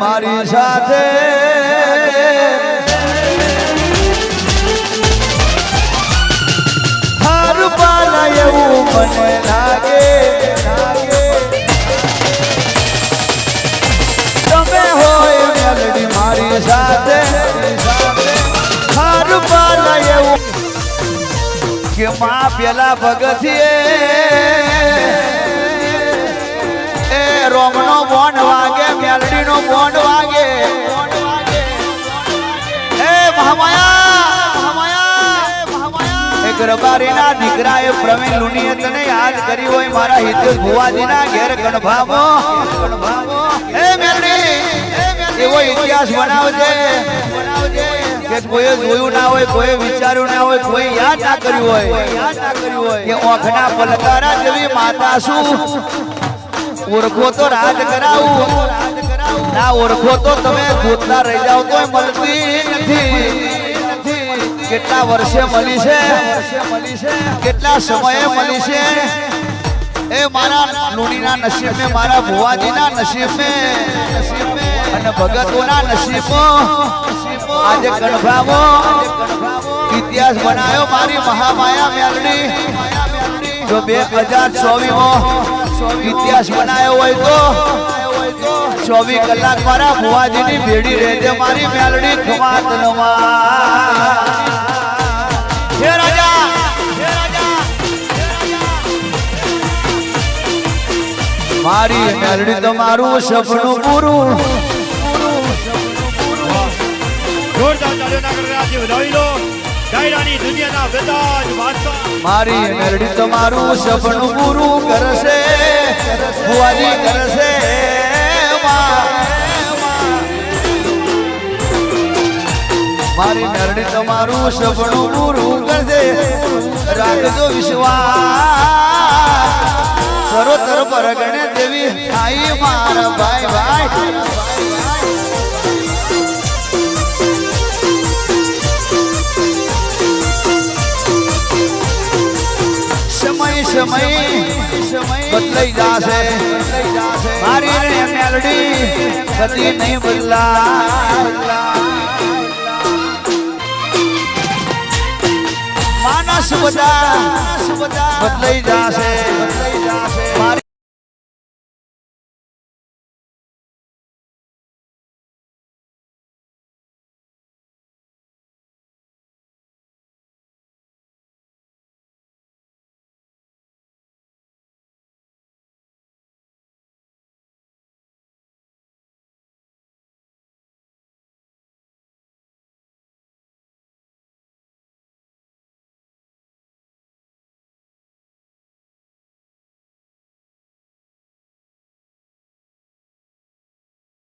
મારી સાથે. તમે હોય મેલડી મારી સાથે. હાર પાલા એવું કે માં પેલા ભગતીએ રોમનો મોન વાગે મહામાયા એક રબારીના દીકરાએ પ્રવીણ લુણીએ તને યાદ કરી હોય મારા હિતેશ ભુવાજીના ઘેર ગણભામો એવો ઇતિહાસ બનાવજે. કે કોઈએ જોયું ના હોય કોઈ વિચાર્યું ના હોય કોઈ યાદ ના કર્યું હોય. યાદ ના કર્યું હોય કે ઓખના પલકારા જેવી માતા શું? ઓળખો તો રાજ કરાવું. ના ઓળખો તો તમે ગોતતા રહી જાવ તો મળતી નથી. કેટલા વર્ષે મળી છે? કેટલા સમયે મળી છે? એ મારા લુણીના નસીબ, મારા ભુવાજીના નસીબ મેં અને ભગતોના નસીબો. આજે કણભામો ઇતિહાસ બનાવ્યો મારી મહામાયા મેલડી જો બે હજાર ચોવીસ ઇતિહાસ બનાવ્યો હોય તો ચોવીસ કલાક મારા ભુવાજીની ભેડી રહેજે મારી મેલડી ખમાત હે રાજા મારી મેલડી તમારું સપનું પૂરું. મારી મેલડી તમારું સપનું પૂરું કરશે. ભુવાજી કરશે. મારી નરણી તમારું સપનું પૂરું કરશે રાખજો વિશ્વાસ. સરોતર પર ગણે દેવી આઈ મારા ભાઈ ભાઈ. સમય બદલાઈ જશે. મારી મેલડી નહીં બદલા બધા બદલાઈ જાશે.